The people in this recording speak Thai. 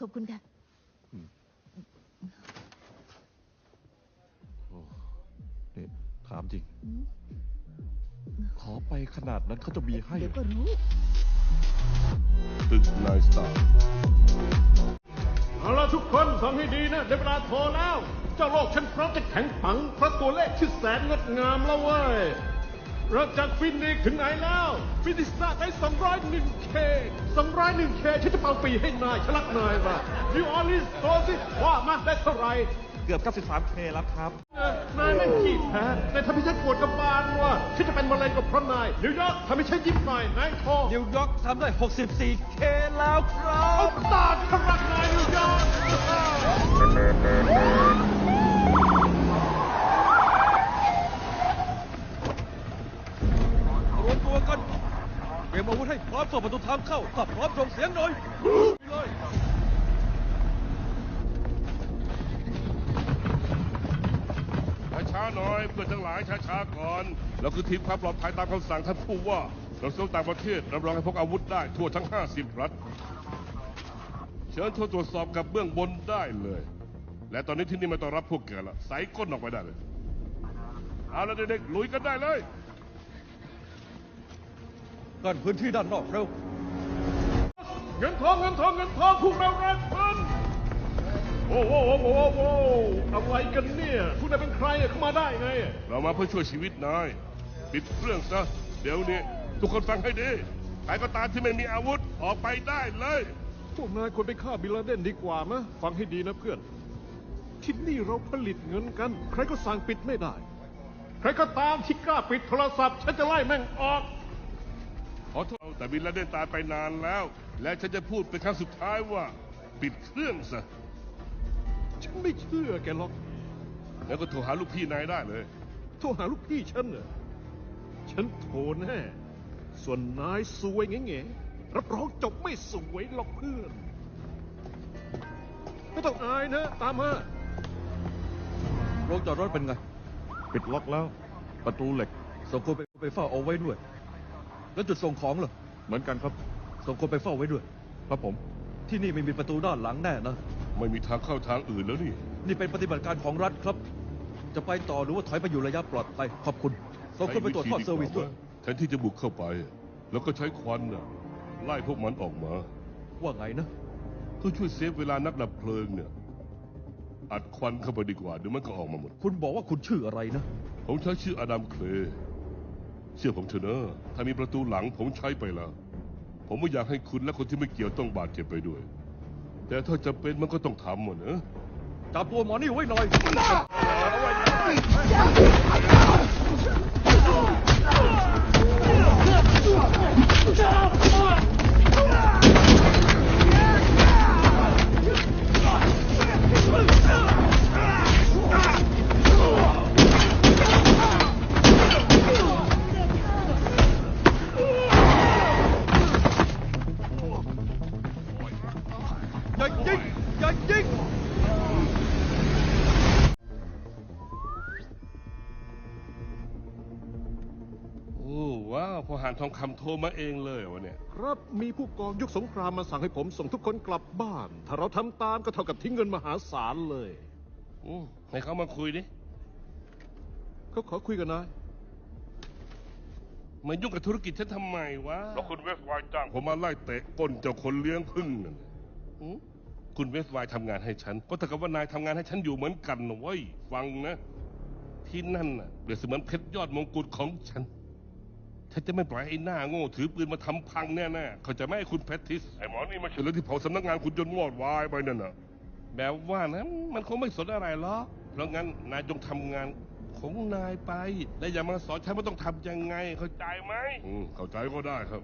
ขอบคุณค่ะนี่ถามจริงอืมขอไปขนาดนั้นเขาจะมีให้เดี๋ยวก็รู้ ตึกนายสตาร์ เอาล่ะทุกคนฟังให้ดีนะ ได้เวลาโทรแล้ว เจ้าโลกฉันพร้อมจะแข็งปังเพราะตัวเลขที่แสนงดงามแล้วเว้ย เราจากฟินิกส์ถึงไหนแล้ว ฟินิกส์ได้ 201เค201เคฉันจะเป่าปีให้นายฉันรักนายว่ะนิวออร์ลีนส์โตสิว่ามาได้เท่าไหร่เกือบ 93เคแล้วครับเออนายแม่งขี้แพ้นายทำให้ฉันปวดกระบาลว่ะฉันจะเป็นมะเร็งกับเพราะนายนิวยอร์กทำให้ฉันยิ้มหน่อยนายโทรนิวยอร์กทำได้ 64เคแล้วครัเอาบตาฉันรักนายนิวยอร์ก รวมตัวกันเต รียมอาวุธให้พร้อมส่งประตูทางเข้าถ้าพร้อมส่งเสียงหน่อยไปเลยช้าๆหน่อยเพื่อนทั้งหลายช้าๆก่อนเราคือทีมความปลอดภัยตามคำสั่งท่านผู้ว่าเราส่งต่างประเทศรับรองให้พกอาวุธได้ทั่วทั้ง 50 รัฐ เชิญโทรตรวจสอบกับเบื้องบนได้เลย และตอนนี้ที่นี่ไม่ต้องรับพวกแกละใส่ก้นออกไปได้เลย เอาละเด็กๆลุยกันได้เลย กันพื้นที่ด้านนอกเร็วเงินทองเงินทองเงินทองพวกเราแรงมันโอ้โหโอ้โหโอ้โหอะไรกันเนี่ยพวกนายเป็นใครอะเข้ามาได้ไงเรามาเพื่อช่วยชีวิตนาย ปิดเครื่องซะ เดี๋ยวนี้ ทุกคนฟังให้ดีใครก็ตามที่ไม่มีอาวุธออกไปได้เลย พวกนายควรไปฆ่าบิลลาเดนดีกว่านะฟังให้ดีนะเพื่อน ที่นี่เราผลิตเงินกัน ใครก็สั่งปิดไม่ได้ ใครก็ตามที่กล้าปิดโทรศัพท์ ฉันจะไล่แม่งออกข อโทษแต่บินลาเดนตายไปนานแล้ว และฉันจะพูดเป็นครั้งสุดท้ายว่า ปิดเครื่องซะฉันไม่เชื่อแกหรอก แล้วก็โทรหาลูกพี่นายได้เลย โทรหาลูกพี่ฉันเหรอฉันโทรแน่ ส่วนนายซวยแง่ๆรับรองจบไม่สวยหรอกเพื่อน ไม่ต้องอายนะ ตามมาโรงจอดรถเป็นไง ปิดล็อกแล้ว ประตูเหล็กส่งคนไปไปเฝ้าเอาไว้ด้วย แล้วจุดส่งของเหรอเหมือนกันครับ ส่งคนไปเฝ้าไว้ด้วย ครับผม ที่นี่ไม่มีประตูด้านหลังแน่นะ ไม่มีทางเข้าทางอื่นแล้วนี่ นี่เป็นปฏิบัติการของรัฐครับ จะไปต่อหรือว่าถอยไปอยู่ระยะปลอดภัยขอบคุณส่งคนไปตรวจทอดเซอร์วิสด้วยแทนที่จะบุกเข้าไป แล้วก็ใช้ควันน่ะไล่พวกมันออกมา ว่าไงนะเพื่อช่วยเซฟเวลานักดับเพลิงเนี่ย อัดควันเข้าไปดีกว่าเดี๋ยวมันก็ออกมาหมด คุณบอกว่าคุณชื่ออะไรนะ ผมใช้ชื่ออดัมเคลย์ เชื่อผมเถอะนะถ้ามีประตูหลังผมใช้ไปแล้ว ผมไม่อยากให้คุณและคนที่ไม่เกี่ยวต้องบาดเจ็บไปด้วย แต่ถ้าจะเป็นมันก็ต้องทำหมดนะจับตัวหมอนี่ไว้หน่อยอ ย่ายิงอย่ายิงโอ้ว้าวพอหานทองคำโทรมาเองเลยวะเนี่ย ครับมีผู้กองยุคสงครามมาสั่งให้ผมส่งทุกคนกลับบ้าน ถ้าเราทำตามก็เท่ากับทิ้งเงินมหาศาลเลย อืมให้เขามาคุยดิเขาขอคุยกับนาย มายุ่งกับธุรกิจฉันทำไมวะแล้วคุณเวสไวจ้างผมมาไล่เตะก้นเจ้าคนเลี้ยงพึ่งนั่นหือ คุณเวสไวทำงานให้ฉัน ก็เท่ากับว่านายทำงานให้ฉันอยู่เหมือนกันนะเว้ย ฟังนะ ที่นั่นน่ะเปรียบเสมือนเพชรยอดมงกุฎของฉัน ฉันจะไม่ปล่อยให้หน้าโง่ถือปืนมาทำพังแน่ๆเขาจะไม่ให้คุณแพททิส ไอ้หมอนี่มาเฉลยที่เผาสำนักงานคุณจนวอดวายไปนั่นน่ะ แบบว่านะมันคงไม่สนอะไรหรอก เพราะงั้นนายจงทำงานของนายไป และอย่ามาสอนฉันว่าต้องทำยังไง เข้าใจไหมอืมเข้าใจก็ได้ครับ